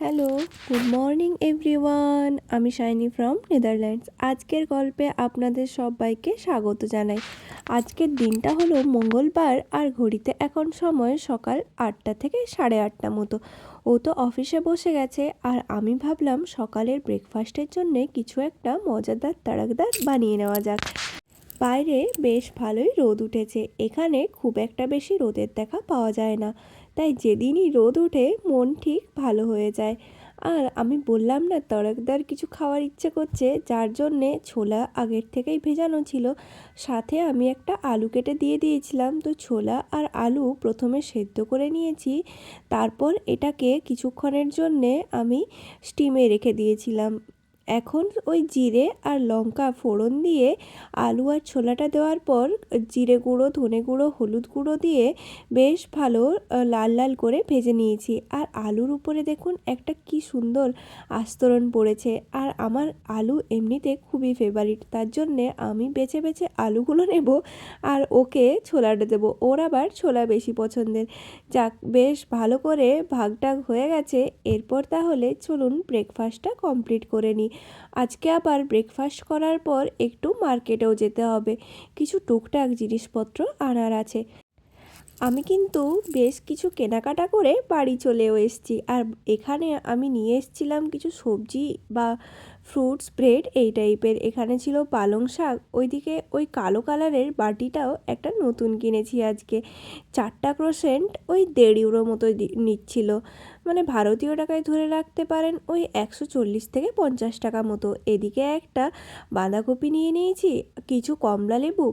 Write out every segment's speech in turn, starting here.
Hello good morning everyone আমি Shiny from Netherlands আজকের গল্পে আপনাদের সবাইকে স্বাগত জানাই। আজকের দিনটা হলো মঙ্গলবার আর ঘড়িতে এখন সময় সকাল আটটা থেকে সাড়ে আটটা মতো। ও তো অফিসে বসে গেছে আর আমি ভাবলাম সকালের ব্রেকফাস্টের জন্যে কিছু একটা মজাদার তাড়াকদার বানিয়ে নেওয়া যাক। বাইরে বেশ ভালোই রোদ উঠেছে। এখানে খুব একটা বেশি রোদের দেখা পাওয়া যায় না। তাই যেদিনই রোদ ওঠে, মন ঠিক ভালো হয়ে যায়। আর আমি বললাম না, তরকদার কিছু খাওয়ার ইচ্ছে করছে, যার জন্যে ছোলা আগের থেকেই ভেজানো ছিল। সাথে আমি একটা আলু কেটে দিয়ে দিয়েছিলাম। তো ছোলা আর আলু প্রথমে সেদ্ধ করে নিয়েছি। তারপর এটাকে কিছুক্ষণের জন্যে আমি স্টিমে রেখে দিয়েছিলাম। এখন ওই জিরে আর লঙ্কা ফোড়ন দিয়ে আলু আর ছোলাটা দেওয়ার পর জিরে গুঁড়ো, ধনে গুঁড়ো, হলুদ গুঁড়ো দিয়ে বেশ ভালো লাল লাল করে ভেজে নিয়েছি। আর আলুর উপরে দেখুন একটা কি সুন্দর আস্তরণ পড়েছে। আর আমার আলু এমনিতে খুবই ফেভারিট তার জন্যে আমি বেছে বেছে আলুগুলো নেব আর ওকে ছোলাটা দেবো। ওর আবার ছোলা বেশি পছন্দের। যাক, বেশ ভালো করে ভাগটাগ হয়ে গেছে। এরপর তাহলে চলুন ব্রেকফাস্টটা কমপ্লিট করে নিই। আজকে আবার ব্রেকফাস্ট করার পর একটু মার্কেটেও যেতে হবে। কিছু টুকটাক জিনিসপত্র আনার আছে। আমি কিন্তু বেশ কিছু কেনাকাটা করে বাড়ি চলেও এসেছি। আর এখানে আমি নিয়ে এসেছিলাম কিছু সবজি বা ফ্রুটস ব্রেড এই টাইপের এখানে ছিল পালং শাক। ওইদিকে ওই কালো কালারের বাটিটাও একটা নতুন কিনেছি আজকে। চারটা ক্রোসেন্ট ওই দেড় ইউরো মতো নিচ্ছিল। মানে ভারতীয় টাকায় ধরে রাখতে পারেন ওই একশো চল্লিশ থেকে পঞ্চাশ টাকা মতো। এদিকে একটা বাঁধাকপি নিয়ে নিয়েছি, কিছু কমলা লেবু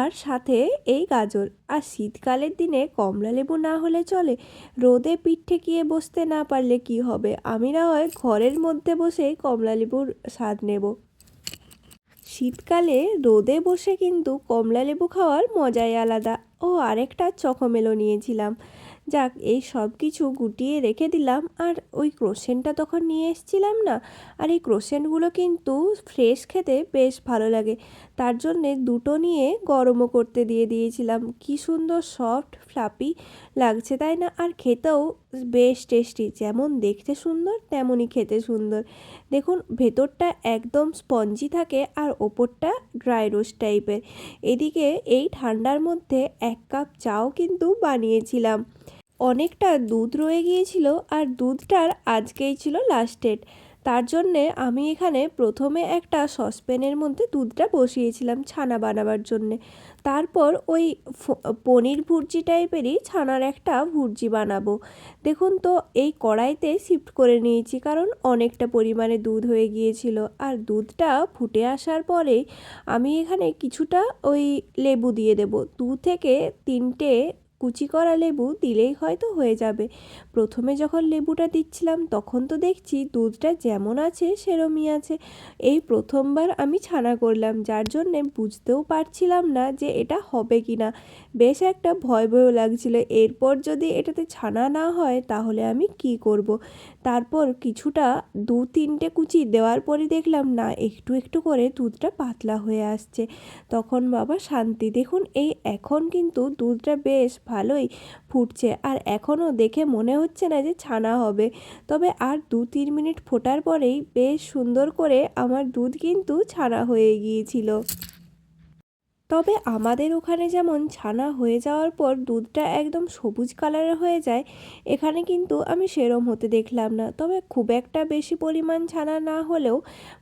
আর সাথে এই গাজর। আর শীতকালের দিনে কমলা লেবু না হলে চলে, রোদে পিঠ ঠেকিয়ে বসতে না পারলে কি হবে? আমি না হয় ঘরের মধ্যে বসেই কমলা লেবুর স্বাদ নেব। শীতকালে রোদে বসে কিন্তু কমলা লেবু খাওয়ার মজাই আলাদা। ও আরেকটা চকোমেলো নিয়েছিলাম। যাক, এই সব কিছু গুটিয়ে রেখে দিলাম আর ওই ক্রোশেনটা তখন নিয়ে এসেছিলাম না? আর এই ক্রোশেনগুলো কিন্তু ফ্রেশ খেতে বেশ ভালো লাগে। তার জন্যে দুটো নিয়ে গরমও করতে দিয়ে দিয়েছিলাম। কি সুন্দর সফট, ফ্লাপি লাগছে, তাই না? আর খেতেও বেশ টেস্টি। যেমন দেখতে সুন্দর, তেমনই খেতে সুন্দর। দেখুন, ভেতরটা একদম স্পঞ্জি থাকে আর ওপরটা ড্রাই রোস্ট টাইপের। এদিকে এই ঠান্ডার মধ্যে এক কাপ চাও কিন্তু বানিয়েছিলাম। অনেকটা দুধ রয়ে গিয়েছিল আর দুধটার আজকেই ছিল লাস্ট ডেট তার জন্যে আমি এখানে প্রথমে একটা সসপ্যানের মধ্যে দুধটা বসিয়েছিলাম ছানা বানাবার জন্যে। তারপর ওই পনির ভুর্জি টাইপেরই ছানার একটা ভুর্জি বানাবো। দেখুন তো, এই কড়াইতে শিফট করে নিয়েছি কারণ অনেকটা পরিমাণে দুধ হয়ে গিয়েছিল। আর দুধটা ফুটে আসার পরে আমি এখানে কিছুটা ওই লেবু দিয়ে দেব। দু থেকে তিনটে কুচি করা লেবু দিলেই হয়তো হয়ে যাবে। প্রথমে যখন লেবুটা দিচ্ছিলাম, তখন তো দেখছি দুধটা যেমন আছে, সেরমই আছে। এই প্রথমবার আমি ছানা করলাম, যার জন্যে বুঝতেও পারছিলাম না যে এটা হবে কি না বেশ একটা ভয় ভয়ও লাগছিল, এরপর যদি এটাতে ছানা না হয়, তাহলে আমি কি করব। তারপর কিছুটা দু তিনটে কুচি দেওয়ার পরে দেখলাম, না, একটু একটু করে দুধটা পাতলা হয়ে আসছে। তখন বাবা শান্তি, দেখুন, এই এখন কিন্তু দুধটা বেশ ভালোই ফুটছে। আর এখনও দেখে মনে হচ্ছে না যে ছানা হবে। তবে আর দু তিন মিনিট ফোটার পরেই বেশ সুন্দর করে আমার দুধ কিন্তু ছানা হয়ে গিয়েছিল। তবে আমাদের ওখানে যেমন ছানা হয়ে যাওয়ার পর দুধটা একদম সবুজ কালারের হয়ে যায়, এখানে কিন্তু আমি সেরম হতে দেখলাম না। তবে খুব একটা বেশি পরিমাণ ছানা না হলেও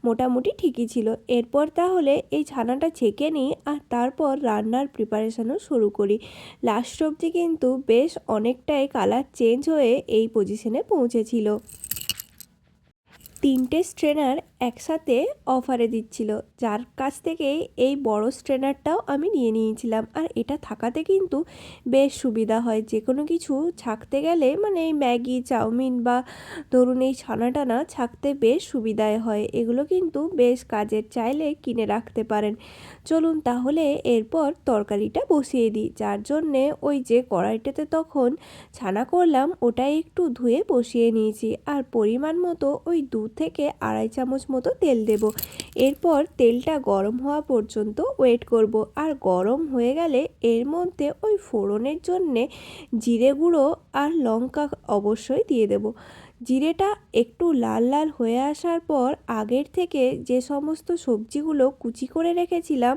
মোটামুটি ঠিকই ছিল। এরপর তাহলে এই ছানাটা ছেঁকে নিই আর তারপর রান্নার প্রিপারেশনও শুরু করি। লাস্ট অবধি কিন্তু বেশ অনেকটাই কালার চেঞ্জ হয়ে এই পজিশনে পৌঁছেছিল। তিনটে স্ট্রেনার একসাথে অফারে দিচ্ছিল, যার কাছ থেকে এই বড় স্ট্রেনারটাও আমি নিয়ে নিয়েছিলাম। আর এটা থাকাতে কিন্তু বেশ সুবিধা হয় যে কোনো কিছু ছাকতে গেলে মানে এই ম্যাগি, চাউমিন বা ধরুন এই ছানা টানা ছাকতে বেশ সুবিধায় হয়। এগুলো কিন্তু বেশ কাজের চাইলে কিনে রাখতে পারেন। চলুন তাহলে এরপর তরকারিটা বসিয়ে দিই, যার জন্যে ওই যে কড়াইটাতে তখন ছানা করলাম, ওটাই একটু ধুয়ে বসিয়ে নিয়েছি। আর পরিমাণ মতো ওই দু থেকে আড়াই চামচ মতো তেল দেব। এরপর তেলটা গরম হওয়া পর্যন্ত ওয়েট করব। আর গরম হয়ে গেলে এর মধ্যে ওই ফোড়নের জন্যে জিরে গুঁড়ো আর লঙ্কা অবশ্যই দিয়ে দেব। জিরেটা একটু লাল লাল হয়ে আসার পর আগের থেকে যে সমস্ত সবজিগুলো কুচি করে রেখেছিলাম,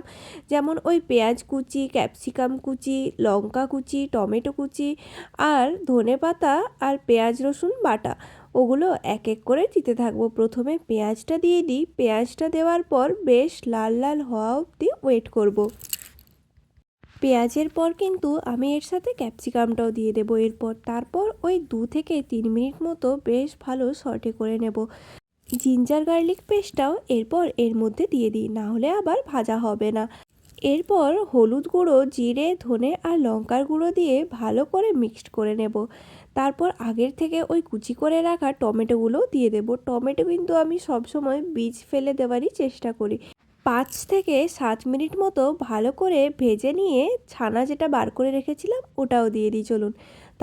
যেমন ওই পেঁয়াজ কুচি, ক্যাপসিকাম কুচি, লঙ্কা কুচি, টমেটো কুচি আর ধনে পাতা আর পেঁয়াজ রসুন বাটা ওগুলো এক এক করে দিতে থাকব। প্রথমে পেঁয়াজটা দিয়ে দিই। পেঁয়াজটা দেওয়ার পর বেশ লাল লাল হওয়া অবধি ওয়েট করব। পেঁয়াজের পর কিন্তু আমি এর সাথে ক্যাপসিকামটাও দিয়ে দেবো। এরপর তারপর ওই দু থেকে তিন মিনিট মতো বেশ ভালো সর্টে করে নেব। জিঞ্জার গার্লিক পেস্টটাও এরপর এর মধ্যে দিয়ে দিই। না হলে আবার ভাজা হবে না। এরপর হলুদ গুঁড়ো, জিরে, ধনে আর লঙ্কার গুঁড়ো দিয়ে ভালো করে মিক্সড করে নেব। তারপর আগের থেকে ওই কুচি করে রাখা টমেটোগুলো দিয়ে দেব। টমেটো কিন্তু আমি সবসময় বীজ ফেলে দেওয়ারই চেষ্টা করি। পাঁচ থেকে সাত মিনিট মতো ভালো করে ভেজে নিয়ে ছানা যেটা বার করে রেখেছিলাম ওটাও দিয়ে দিই। চলুন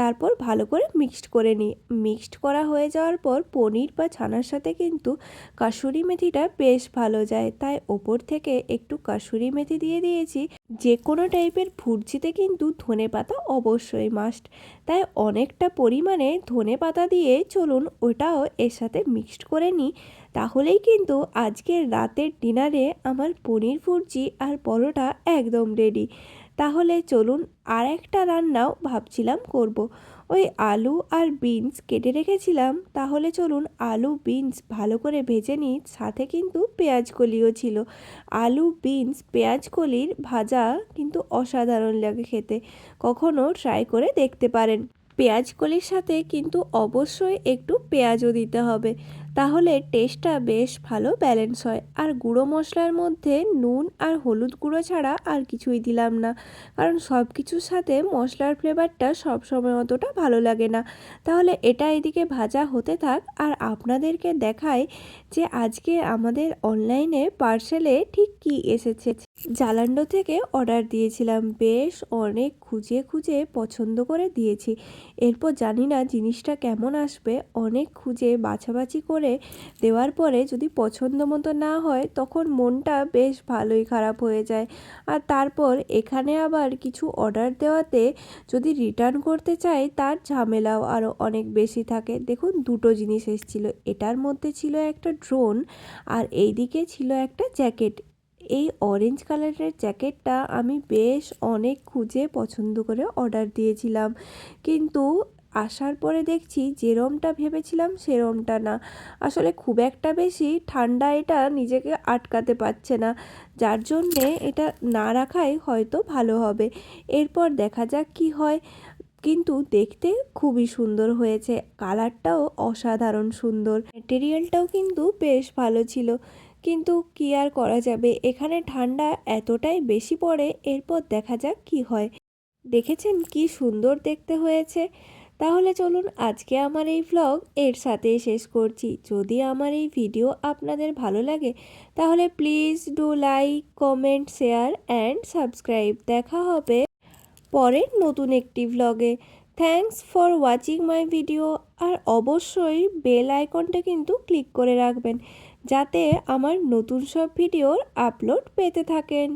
তারপর ভালো করে মিক্সড করে নিই মিক্সড করা হয়ে যাওয়ার পর পনির বা ছানার সাথে কিন্তু কাসুরি মেথিটা বেশ ভালো যায়। তাই ওপর থেকে একটু কাসুরি মেথি দিয়ে দিয়েছি। যে কোনো টাইপের ফুরজিতে কিন্তু ধনে পাতা অবশ্যই মাস্ট তাই অনেকটা পরিমাণে ধনে পাতা দিয়ে চলুন ওটাও এর সাথে মিক্সড করে নিই তাহলেই কিন্তু আজকের রাতের ডিনারে আমার পনির ফুরজি আর পরোটা একদম রেডি তাহলে চলুন আর একটা রান্নাও ভাবছিলাম করব। ওই আলু আর বিনস কেটে রেখেছিলাম। তাহলে চলুন আলু, বিনস ভালো করে ভেজে নিই। সাথে কিন্তু পেঁয়াজ কলিও ছিল। আলু, বিনস, পেঁয়াজ কলির ভাজা কিন্তু অসাধারণ লাগে খেতে। কখনও ট্রাই করে দেখতে পারেন। পেঁয়াজ কলির সাথে কিন্তু অবশ্যই একটু পেঁয়াজও দিতে হবে। তাহলে টেস্টটা বেশ ভালো ব্যালেন্স হয়। আর গুঁড়ো মশলার মধ্যে নুন আর হলুদ গুঁড়ো ছাড়া আর কিছুই দিলাম না। কারণ সব কিছুর সাথে মশলার ফ্লেভারটা সবসময় অতটা ভালো লাগে না। তাহলে এটা এদিকে ভাজা হতে থাক। আর আপনাদেরকে দেখায় যে আজকে আমাদের অনলাইনে পার্সেলে ঠিক কি এসেছে। জালান্ডো থেকে অর্ডার দিয়েছিলাম। বেশ অনেক খুঁজে খুঁজে পছন্দ করে দিয়েছি। এরপর জানি না জিনিসটা কেমন আসবে। অনেক খুঁজে বাছাবাছি করে দেওয়ার পরে যদি পছন্দ মতো না হয়, তখন মনটা বেশ ভালোই খারাপ হয়ে যায়। আর তারপর এখানে আবার কিছু অর্ডার দেওয়াতে যদি রিটার্ন করতে চাই, তার ঝামেলাও আরও অনেক বেশি থাকে। দেখুন, দুটো জিনিস এসেছিল। এটার মধ্যে ছিল একটা ড্রোন আর এইদিকে ছিল একটা জ্যাকেট এই অরেঞ্জ কালারের জ্যাকেটটা আমি বেশ অনেক খুঁজে পছন্দ করে অর্ডার দিয়েছিলাম। কিন্তু আসার পরে দেখছি যেরমটা ভেবেছিলাম সেরমটা না। আসলে খুব একটা বেশি ঠান্ডা এটা নিজেকে আটকাতে পারছে না। যার জন্যে এটা না রাখাই হয়তো ভালো হবে। এরপর দেখা যাক কি হয়। কিন্তু দেখতে খুবই সুন্দর হয়েছে। কালারটাও অসাধারণ সুন্দর। ম্যাটেরিয়ালটাও কিন্তু বেশ ভালো ছিল। কিন্তু কি আর করা যাবে? এখানে ঠান্ডা এতটাই বেশি পড়ে। এরপর দেখা যাক কি হয়। দেখেছেন কি সুন্দর দেখতে হয়েছে। তাহলে চলুন আজকে আমার এই ভ্লগ এর সাথেই শেষ করছি। যদি আমার এই ভিডিও আপনাদের ভালো লাগে, তাহলে please do like comment share and subscribe দেখা হবে পরের নতুন একটি ভ্লগে thanks for watching my video আর অবশ্যই বেল আইকনটা কিন্তু ক্লিক করে রাখবেন, যাতে আমার নতুন সব ভিডিওর আপলোড পেতে থাকেন।